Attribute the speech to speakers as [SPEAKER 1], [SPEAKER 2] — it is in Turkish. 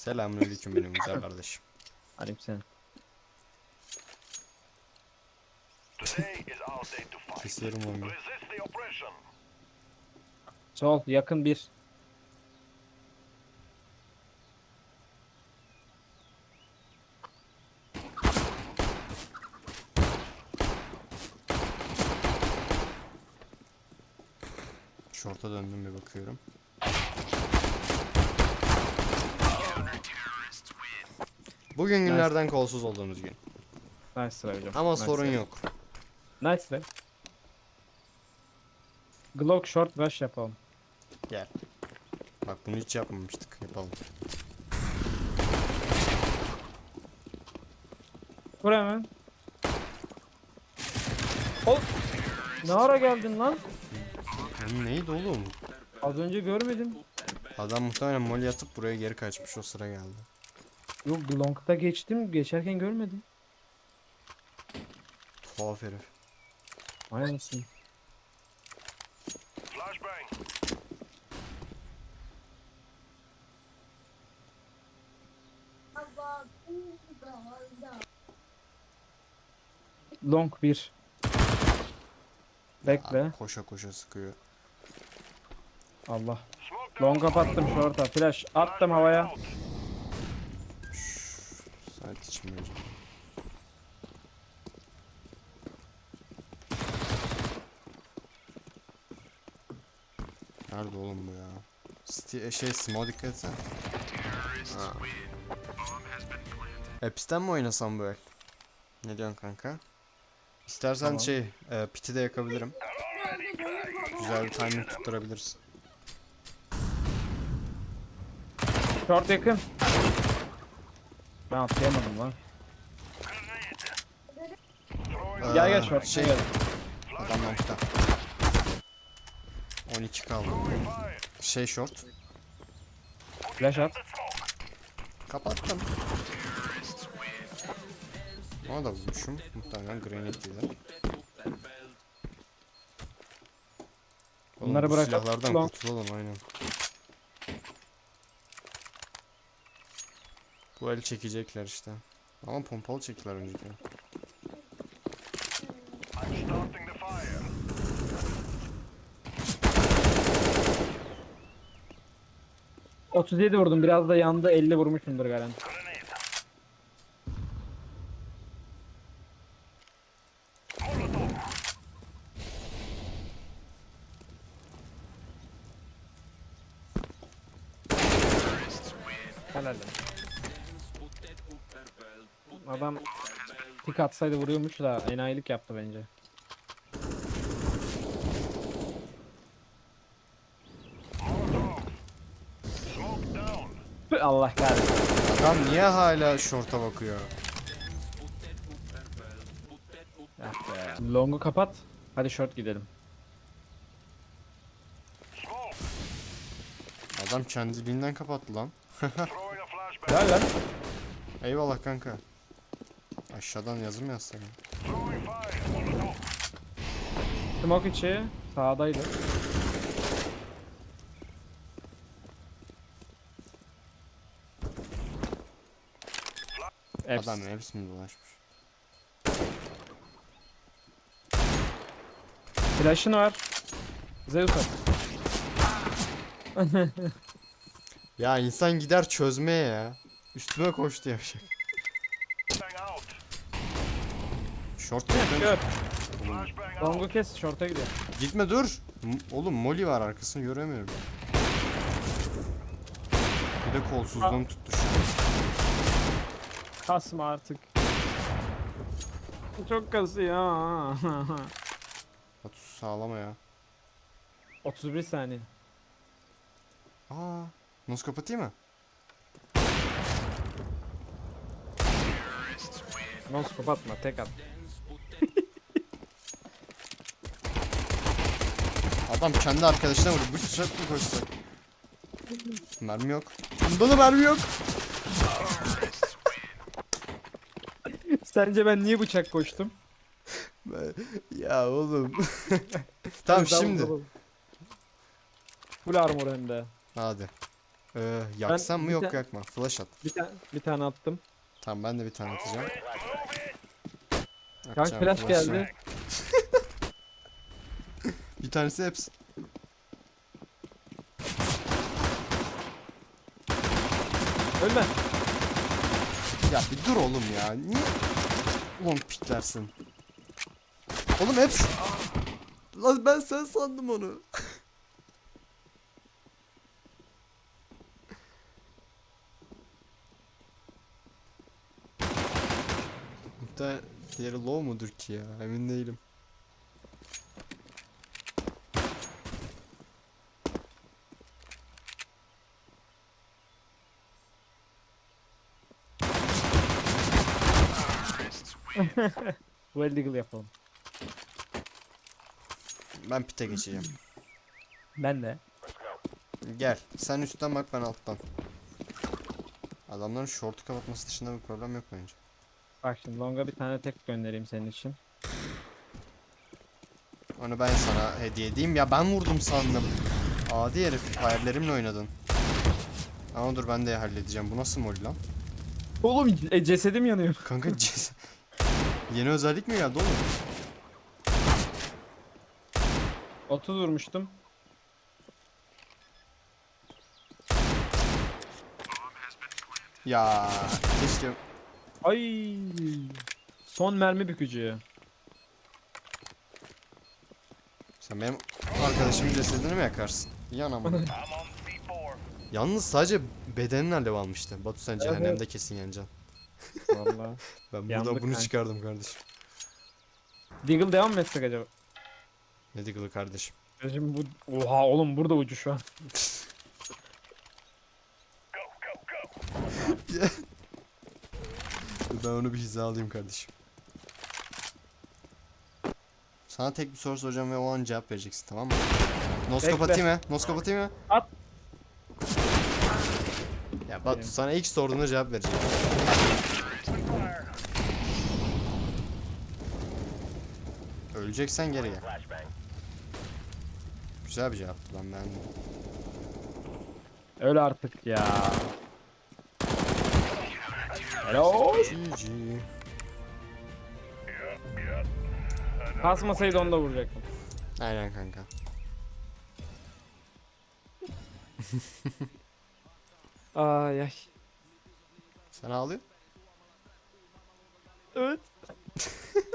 [SPEAKER 1] Selamünaleyküm benim güzel kardeşim.
[SPEAKER 2] To fight.
[SPEAKER 1] Kesiyorum onu.
[SPEAKER 3] Sol yakın bir.
[SPEAKER 1] Şorta döndüm bir bakıyorum. Bugün günlerden kolsuz olduğumuz gün.
[SPEAKER 3] Nice try hocam.
[SPEAKER 1] Ama
[SPEAKER 3] nice
[SPEAKER 1] sorun
[SPEAKER 3] try.
[SPEAKER 1] yok.
[SPEAKER 3] Nice try. Glock short rush yapalım.
[SPEAKER 1] Gel. Bak bunu hiç yapmamıştık. Yapalım.
[SPEAKER 3] Vur hemen. Ol. Ne ara geldin lan?
[SPEAKER 1] Lan neydi oğlum?
[SPEAKER 3] Az önce görmedim.
[SPEAKER 1] Adam muhtemelen mol yatıp buraya geri kaçmış o sıra geldi.
[SPEAKER 3] Yok long'da geçtim. Geçerken görmedim.
[SPEAKER 1] Tuhaf herif.
[SPEAKER 3] Vay anasını.
[SPEAKER 2] Flashbang.
[SPEAKER 3] Long bir. Bekle.
[SPEAKER 1] Aa, koşa koşa sıkıyor.
[SPEAKER 3] Allah. Long kapattım short'a. Flash attım havaya.
[SPEAKER 2] Out.
[SPEAKER 1] Saat içmiyor. Nerede oğlum bu ya? Sti şey Smoke dikkat etsene. Ha. Hepsten mi oynasam bu el? Ne diyorsun kanka? İstersen
[SPEAKER 3] Tamam.
[SPEAKER 1] şey, e, piti de yakabilirim. Güzel bir timing tutturabiliriz.
[SPEAKER 3] Short yakın. Ben atlayamadım lan.
[SPEAKER 2] Throwing
[SPEAKER 3] Gel gel short.
[SPEAKER 1] Şey,
[SPEAKER 3] Gel.
[SPEAKER 1] adam nokta. 12 kaldı. Şey short.
[SPEAKER 3] Flash at.
[SPEAKER 1] Kapattım. Ona da vurmuşum. Muhtemelen granite'iydi. Oğlum,
[SPEAKER 3] Bunları
[SPEAKER 1] bu
[SPEAKER 3] bırakalım.
[SPEAKER 1] Silahlardan
[SPEAKER 3] Long.
[SPEAKER 1] kurtulalım aynen. Bu el çekecekler işte. Ama pompalı çektiler önceki.
[SPEAKER 2] I'm starting the fire.
[SPEAKER 3] Cık, 37 vurdum. Biraz da yandı. 50 vurmuşumdur garanti.
[SPEAKER 2] Grenade. Molotov.
[SPEAKER 3] Adam tik atsaydı vuruyormuş da enayilik yaptı bence. Allah kahretsin.
[SPEAKER 1] Adam niye hala short'a bakıyor?
[SPEAKER 3] Ah be. Long'u kapat. Hadi short gidelim.
[SPEAKER 1] Adam kendiliğinden kapattı lan.
[SPEAKER 3] Helal lan.
[SPEAKER 1] Eyvallah kanka. Aşağıdan yazım yazsana.
[SPEAKER 3] Smoke içi sağdaydı. Hepsi.
[SPEAKER 1] Adam hepsini dolaşmış.
[SPEAKER 3] Flash'ın var. Zeus at.
[SPEAKER 1] Ya insan gider çözmeye ya. Üstüme koştu yavşak. Short
[SPEAKER 2] out.
[SPEAKER 3] Long'u kes short'a gidiyor.
[SPEAKER 1] Gitme dur. M- Oğlum Molly var arkasını göremiyorum. Bir de kolsuzluğum tuttu şu an.
[SPEAKER 3] Kasma artık. Çok kasıyor.
[SPEAKER 1] Batu sağlama ya.
[SPEAKER 3] 31 saniye.
[SPEAKER 1] Aa, nasıl kapatayım mı?
[SPEAKER 3] Mouse kapatma tek at.
[SPEAKER 1] Adam kendi arkadaşına vurdu. Bıçak mı koşsak? Mermi yok. Bunda da mermi yok.
[SPEAKER 3] Sence ben niye bıçak koştum?
[SPEAKER 1] ya oğlum. tamam şimdi.
[SPEAKER 3] Full armor hem de.
[SPEAKER 1] Hadi. Ee, yaksan mı
[SPEAKER 3] bir
[SPEAKER 1] yok
[SPEAKER 3] ta-
[SPEAKER 1] yakma. Flash at.
[SPEAKER 3] Bir tane bir tane attım.
[SPEAKER 1] Tamam ben de bir tane atacağım.
[SPEAKER 3] Kanka
[SPEAKER 1] Atacağım
[SPEAKER 3] flash
[SPEAKER 1] flash'ı.
[SPEAKER 3] geldi.
[SPEAKER 1] Bir tanesi hepsi.
[SPEAKER 3] Ölme.
[SPEAKER 1] Ya bir dur oğlum ya. Niye long piklersin? Oğlum hepsi... Lan ben sen sandım onu. Muhtemelen diğeri low mudur ki ya? Emin değilim.
[SPEAKER 3] Deagle yapalım.
[SPEAKER 1] Ben pite geçeceğim.
[SPEAKER 3] Ben de.
[SPEAKER 1] Gel. Sen üstten bak ben alttan. Adamların short'u kapatması dışında bir problem yok bence.
[SPEAKER 3] Bak şimdi longa bir tane tek göndereyim senin için.
[SPEAKER 1] Onu ben sana hediye edeyim. Ya ben vurdum sandım. Adi herif. Hayallerimle oynadın. Ama dur ben de halledeceğim. Bu nasıl mol lan?
[SPEAKER 3] Oğlum e, cesedim yanıyor.
[SPEAKER 1] Kanka ces- Yeni özellik mi geldi oğlum?
[SPEAKER 3] 30 vurmuştum.
[SPEAKER 1] Ya keşke
[SPEAKER 3] Ay. Son mermi bükücü.
[SPEAKER 1] sen benim arkadaşımın cesedini mi yakarsın? Yan ama.
[SPEAKER 2] I'm on C4.
[SPEAKER 1] Yalnız sadece bedenin alev almıştı. Batu sen cehennemde kesin yanacaksın.
[SPEAKER 3] Vallahi.
[SPEAKER 1] Ben buradan
[SPEAKER 3] Yandık
[SPEAKER 1] bunu
[SPEAKER 3] kanka.
[SPEAKER 1] çıkardım kardeşim.
[SPEAKER 3] Deagle devam mı etsek acaba?
[SPEAKER 1] Ne digılı kardeşim.
[SPEAKER 3] Şimdi bu... Oha oğlum burada ucu şu an.
[SPEAKER 1] Ben onu bir hizalayayım kardeşim. Sana tek bir soru soracağım ve o an cevap vereceksin tamam mı? Noskop
[SPEAKER 3] Bekle.
[SPEAKER 1] atayım mı? Noskop atayım mı?
[SPEAKER 3] At.
[SPEAKER 1] Ya Batu sana ilk sorduğuna cevap vereceğim. Öleceksen geri gel. Güzel bir cevaptı ben beğendim.
[SPEAKER 3] Öl artık ya. Hello.
[SPEAKER 1] GG.
[SPEAKER 3] Kasmasaydı onu da vuracaktım.
[SPEAKER 1] Aynen kanka.
[SPEAKER 3] Ay ay.
[SPEAKER 1] Sen ağlıyor.
[SPEAKER 3] Evet.